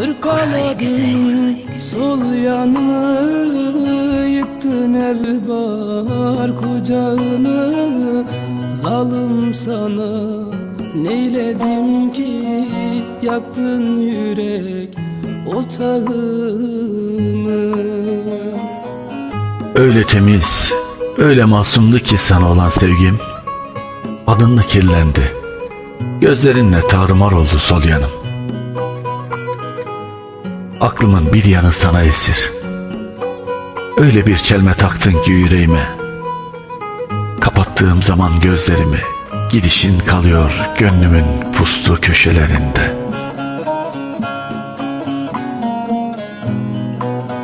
Hırpaladın sol yanını Yıktın el bar kucağını Zalim sana neyledim ki Yaktın yürek otağımı Öyle temiz, öyle masumdu ki sana olan sevgim. Adınla kirlendi. Gözlerinle tarumar oldu sol yanım. Aklımın bir yanı sana esir. Öyle bir çelme taktın ki yüreğime. Kapattığım zaman gözlerimi gidişin kalıyor gönlümün puslu köşelerinde.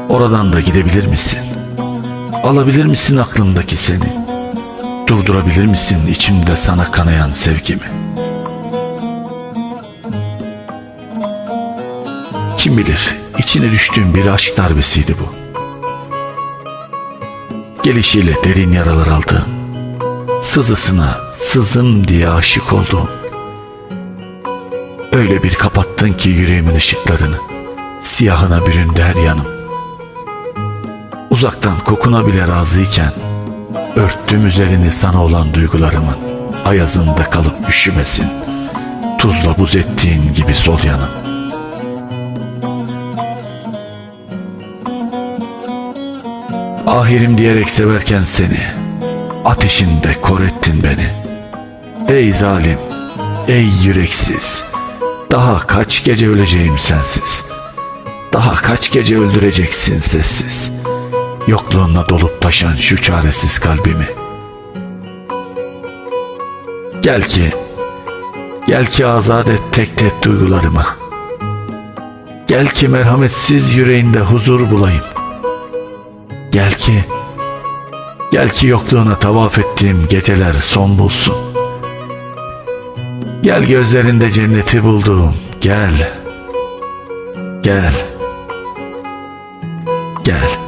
Oradan da gidebilir misin? Alabilir misin aklımdaki seni? Durdurabilir misin içimde sana kanayan sevgimi? Kim bilir içine düştüğüm bir aşk darbesiydi bu. Gelişiyle derin yaralar aldım. Sızısına sızım diye aşık oldum. Öyle bir kapattın ki yüreğimin ışıklarını. Siyahına büründü her yanım. Uzaktan kokuna bile razıyken Örttüm üzerini sana olan duygularımın Ayazında kalıp üşümesin Tuzla buz ettiğin gibi sol yanım Ahirim diyerek severken seni Ateşinde kor ettin beni. Ey zalim Ey yüreksiz Daha kaç gece öleceğim sensiz? Daha kaç gece öldüreceksin sessiz? Yokluğunla dolup taşan şu çaresiz kalbimi. Gel ki Gel ki azat et tek tek duygularımı. Gel ki merhametsiz yüreğinde huzur bulayım Gel ki Gel ki yokluğuna tavaf ettiğim geceler son bulsun. Gel gözlerinde cenneti bulduğum Gel. Gel. Gel